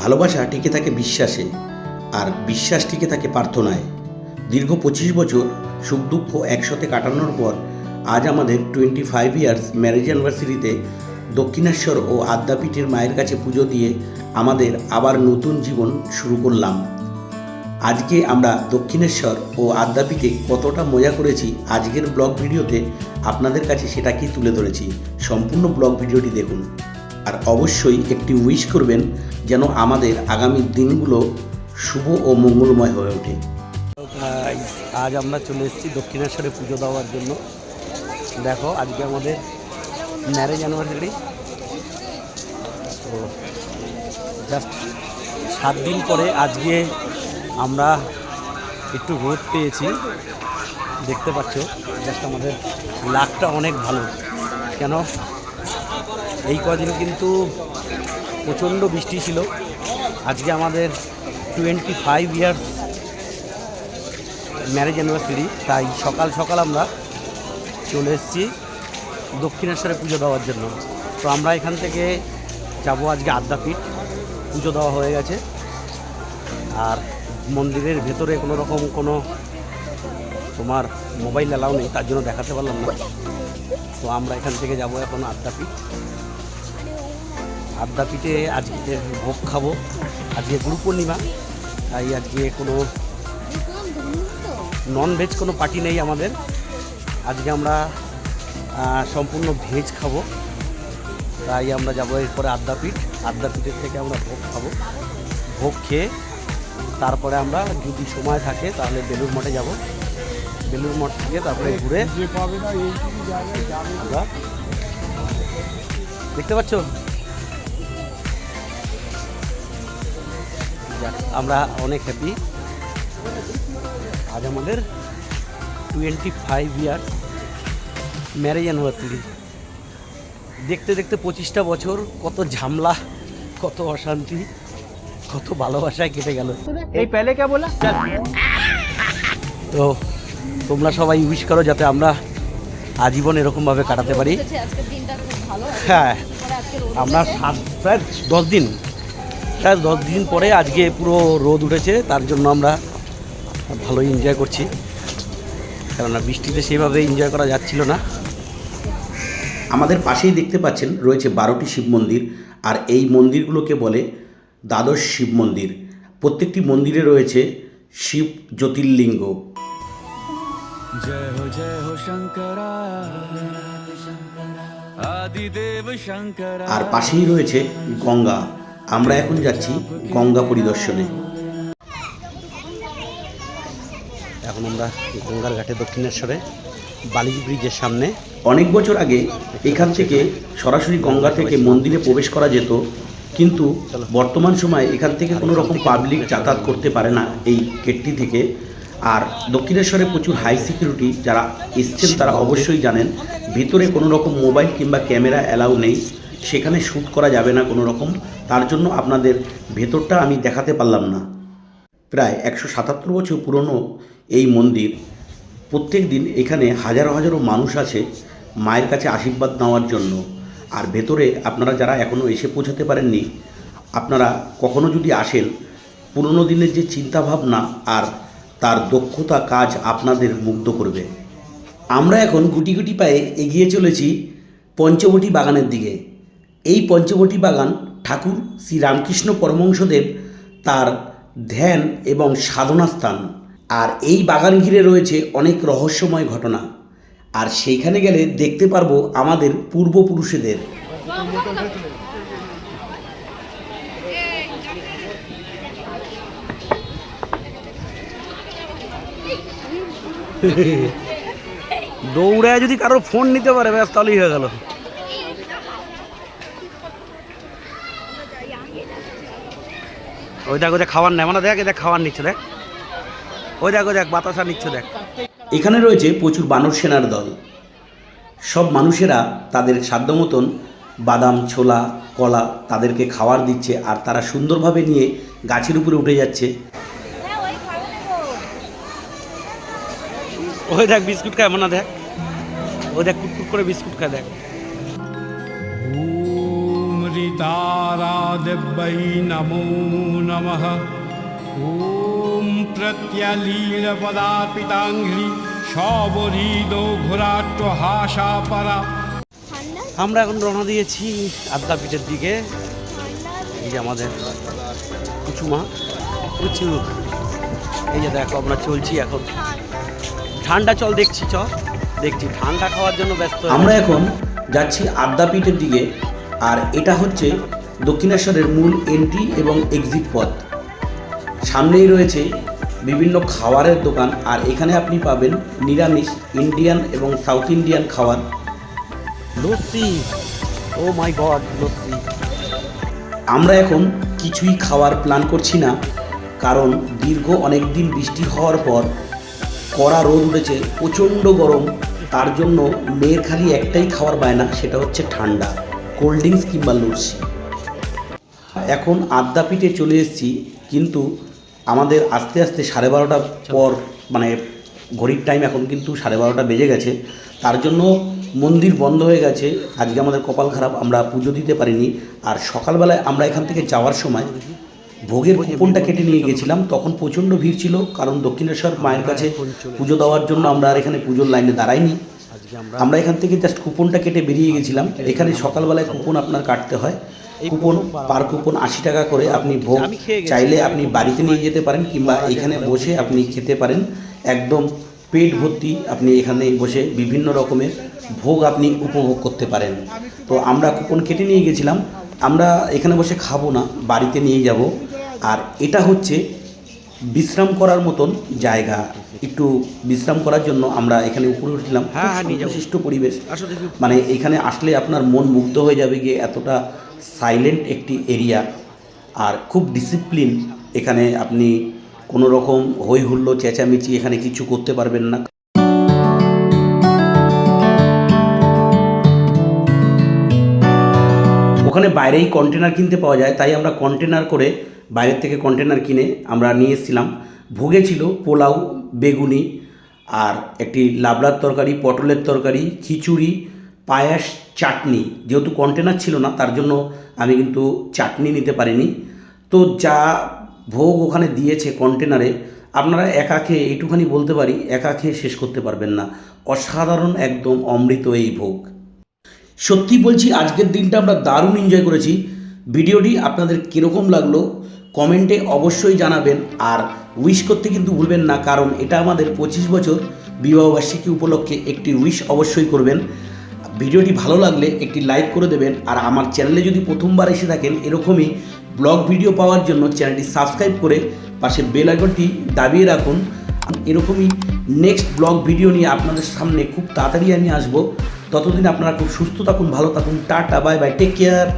ভালোবাসা টিকে থাকে বিশ্বাসে, আর বিশ্বাস টিকে থাকে প্রার্থনায়। দীর্ঘ পঁচিশ বছর সুখ দুঃখ একসাথে কাটানোর পর আজ আমাদের টোয়েন্টি ফাইভ ইয়ার্স ম্যারেজ অ্যানিভার্সারিতে দক্ষিণেশ্বর ও আদ্যাপীঠের মায়ের কাছে পুজো দিয়ে আমাদের আবার নতুন জীবন শুরু করলাম। আজকে আমরা দক্ষিণেশ্বর ও আদ্যাপীঠে কতটা মজা করেছি আজকের ব্লগ ভিডিওতে আপনাদের কাছে সেটাকেই তুলে ধরেছি। সম্পূর্ণ ব্লগ ভিডিওটি দেখুন। আর অবশ্যই একটি উইশ করবেন যেন আমাদের আগামী দিনগুলো শুভ ও মঙ্গলময় হয়ে ওঠে। আজ আমরা চলে এসেছি দক্ষিণেশ্বরে পুজো দেওয়ার জন্য। দেখো, আজকে আমাদের ম্যারেজ অ্যানিভার্সারি তো জাস্ট সাত দিন পরে আজকে আমরা একটু রোদ পেয়েছি। দেখতে পাচ্ছ জাস্ট আমাদের লাকটা অনেক ভালো। কেন? এই কদিন কিন্তু প্রচণ্ড বৃষ্টি ছিল। আজকে আমাদের twenty five years marriage anniversary তাই সকাল সকাল আমরা চলে এসেছি দক্ষিণেশ্বরে পুজো দেওয়ার জন্য। তো আমরা এখান থেকে যাব আজকে আদ্যাপীঠ। পুজো দেওয়া হয়ে গেছে। আর মন্দিরের ভেতরে কোনো রকম কোনো তোমার মোবাইল অ্যালাউ নেই, তার জন্য দেখাতে পারলাম না। তো আমরা এখান থেকে যাব এখন আদ্যাপীঠ। আদ্যাপীঠে আজকে ভোগ খাব। আজকে গুরু পূর্ণিমা তাই আজকে কোনো নন ভেজ কোনো পার্টি নেই আমাদের। আজকে আমরা সম্পূর্ণ ভেজ খাব। তাই আমরা যাব এরপরে আদ্যাপীঠ আদ্যাপীঠের থেকে আমরা ভোগ খাব। ভোগ খেয়ে তারপরে আমরা যদি সময় থাকে তাহলে বেলুর মঠে যাব। বেলুর মঠ থেকে তারপরে ঘুরে আমরা দেখতে পাচ্ছ? আমরা অনেক হ্যাপি আজ আমাদের twenty five year marriage anniversary দেখতে দেখতে পঁচিশটা বছর কত ঝামলা কত অশান্তি কত ভালোবাসায় কেটে গেল। এই পেলে কে বলা? তো তোমরা সবাই উইশ করো যাতে আমরা আজীবন এরকমভাবে কাটাতে পারি। হ্যাঁ আমরা সাত প্রায় দশ দিন প্রায় দশ দিন পরে আজকে পুরো রোদ উঠেছে তার জন্য আমরা ভালোই এনজয় করছি। কেননা বৃষ্টিতে সেভাবে এনজয় করা যাচ্ছিল না। আমাদের পাশেই দেখতে পাচ্ছেন রয়েছে বারোটি শিব মন্দির আর এই মন্দিরগুলোকে বলে দ্বাদশ শিব মন্দির। প্রত্যেকটি মন্দিরে রয়েছে শিব জ্যোতির্লিঙ্গ। জয় হো জয় হো শঙ্করা। আর পাশেই রয়েছে গঙ্গা। আমরা এখন যাচ্ছি গঙ্গা পরিদর্শনে। এখন আমরা গঙ্গার ঘাটে দক্ষিণেশ্বরে বালিজি ব্রিজের সামনে। অনেক বছর আগে এখান থেকে সরাসরি গঙ্গা থেকে মন্দিরে প্রবেশ করা যেত কিন্তু বর্তমান সময়ে এখান থেকে কোনো রকম পাবলিক যাতায়াত করতে পারে না এই গেটটি থেকে। আর দক্ষিণেশ্বরে প্রচুর হাই সিকিউরিটি যারা এসছেন তারা অবশ্যই জানেন ভিতরে কোনো রকম মোবাইল কিংবা ক্যামেরা অ্যালাউ নেই সেখানে শ্যুট করা যাবে না কোনো রকম। তার জন্য আপনাদের ভেতরটা আমি দেখাতে পারলাম না। প্রায় একশো সাতাত্তর বছর পুরনো এই মন্দির। প্রত্যেক দিন এখানে হাজারো হাজারো মানুষ আছে মায়ের কাছে আশীর্বাদ নেওয়ার জন্য। আর ভেতরে আপনারা যারা এখনও এসে পৌঁছাতে পারেননি, আপনারা কখনো যদি আসেন, পুরনো দিনের যে চিন্তাভাবনা আর তার দক্ষতা কাজ আপনাদের মুগ্ধ করবে। আমরা এখন গুটি গুটি পায়ে এগিয়ে চলেছি পঞ্চবটি বাগানের দিকে। এই পঞ্চবটি বাগান ঠাকুর শ্রী রামকৃষ্ণ পরমংশদেব তার ধ্যান এবং সাধনা স্থান আর এই বাগান ঘিরে রয়েছে অনেক রহস্যময় ঘটনা। আর সেইখানে গেলে দেখতে পারব আমাদের পূর্বপুরুষেদের। দৌড়ায় যদি কারোর ফোন নিতে পারে, ব্যাস তাহলেই হয়ে গেল। ওই দেখ ওই দেখ খাবার নেয় মানে দেখ দেখ খাবার নিচ্ছে দেখ। ওই দেখ ওই দেখ বাতাসা নিচ্ছে দেখ। এখানে রয়েছে প্রচুর বানর সেনার দল। সব মানুষেরা তাদের সাধ্য মতন বাদাম ছোলা কলা তাদেরকে খাবার দিচ্ছে আর তারা সুন্দরভাবে নিয়ে গাছের উপরে উঠে যাচ্ছে। ওই দেখ বিস্কুট খায় মনে দেখ। ওই দেখ কুটকুট করে বিস্কুট খায় দেখ। ॐ ऋ सितारादिव्यै नमो नमः ॐ प्रत्यलीलपदापिताङ्घ्रि शबरीदो घोराट्टहासापरा আমরা এখন রওনা দিয়েছি আদ্যাপীঠের দিকে এই যে আমাদের কুচুমা কুচু এই যে দেখো আমরা চলছি এখন ঠান্ডা চল দেখছি চ দেখছি ঠান্ডা খাওয়ার জন্য ব্যস্ত হয়ে আমরা গেছি। এখন যাচ্ছি আদ্যাপীঠের দিকে আর এটা হচ্ছে দক্ষিণেশ্বরের মূল এন্ট্রি এবং এক্সিট পথ। সামনেই রয়েছে বিভিন্ন খাবারের দোকান আর এখানে আপনি পাবেন নিরামিষ ইন্ডিয়ান এবং সাউথ ইন্ডিয়ান খাবার lassi. Oh my god lassi. আমরা এখন কিছুই খাওয়ার প্ল্যান করছি না কারণ দীর্ঘ অনেক দিন বৃষ্টি হওয়ার পর কড়া রোদ উঠেছে প্রচণ্ড গরম। তার জন্য মেয়ের খালি একটাই খাওয়ার বায়না সেটা হচ্ছে ঠান্ডা। কোল্ড ড্রিঙ্কস কিংবা লস্যি। এখন আদ্যাপীঠে চলে এসেছি, কিন্তু আমাদের আস্তে আস্তে সাড়ে বারোটার পর মানে ঘড়ির টাইম এখন কিন্তু সাড়ে বারোটা বেজে গেছে। তার জন্য মন্দির বন্ধ হয়ে গেছে। আজকে আমাদের কপাল খারাপ, আমরা পুজো দিতে পারিনি। আর সকালবেলায় আমরা এখান থেকে যাওয়ার সময় ভোগের কুপনটা কেটে নিয়ে গেছিলাম। তখন প্রচণ্ড ভিড় ছিল, কারণ দক্ষিণেশ্বর মায়ের কাছে পুজো দেওয়ার জন্য আমরা আর এখানে পুজোর লাইনে দাঁড়াইনি। আমরা এখান থেকে জাস্ট কুপনটা কেটে বেরিয়ে গেছিলাম। এখানে সকালবেলায় কুপন আপনার কাটতে হয়। কুপন পার কুপন আশি টাকা করে আপনি ভোগ। চাইলে আপনি বাড়িতে নিয়ে যেতে পারেন কিংবা এখানে বসে আপনি খেতে পারেন। একদম পেট ভর্তি আপনি এখানে বসে বিভিন্ন রকমের ভোগ আপনি উপভোগ করতে পারেন। তো আমরা কুপন কেটে নিয়ে গেছিলাম। আমরা এখানে বসে খাব না বাড়িতে নিয়ে যাব। আর এটা হচ্ছে বিশ্রাম করার মতন জায়গা। একটু বিশ্রাম করার জন্য আমরা এখানে উপরে উঠছিলাম। হ্যাঁ, হ্যাঁ, বিশিষ্ট পরিবেশ। মানে এখানে আসলে আপনার মন মুগ্ধ হয়ে যাবে গিয়ে এতটা সাইলেন্ট একটি এরিয়া আর খুব ডিসিপ্লিন এখানে আপনি কোনো রকম হই হুল্লো চেঁচামেচি এখানে কিছু করতে পারবেন না। ওখানে বাইরেই কন্টেনার কিনতে পাওয়া যায় তাই আমরা কন্টেনার করে বাইরের থেকে কন্টেনার কিনে আমরা নিয়ে এসেছিলাম। ভোগে ছিল পোলাও, বেগুনি আর একটি লাবড়ার তরকারি, পটলের তরকারি, খিচুড়ি, পায়াস, চাটনি। যেহেতু কন্টেনার ছিল না, তার জন্য আমি কিন্তু চাটনি নিতে পারিনি। তো যা ভোগ ওখানে দিয়েছে কন্টেনারে আপনারা একা খেয়ে এইটুখানি বলতে পারি, একা খেয়ে শেষ করতে পারবেন না। অসাধারণ একদম অমৃত এই ভোগ। সত্যি বলছি, আজকের দিনটা আমরা দারুণ এনজয় করেছি। ভিডিওটি আপনাদের কীরকম লাগল কমেন্টে অবশ্যই জানাবেন আর উইশ করতে কিন্তু ভুলবেন না, কারণ এটা আমাদের পঁচিশ বছর বিবাহবার্ষিকী উপলক্ষে একটি উইশ অবশ্যই করবেন। ভিডিওটি ভালো লাগলে একটি লাইক করে দেবেন আর আমার চ্যানেলে যদি প্রথমবার এসে থাকেন, এরকমই ব্লগ ভিডিও পাওয়ার জন্য চ্যানেলটি সাবস্ক্রাইব করে পাশে বেল আইকনটি দাবিয়ে রাখুন। এরকমই নেক্সট ব্লগ ভিডিও নিয়ে আপনাদের সামনে খুব তাড়াতাড়ি আমি আসব। ততদিন আপনারা খুব সুস্থ থাকুন, ভালো থাকুন, tata, bye bye, take care.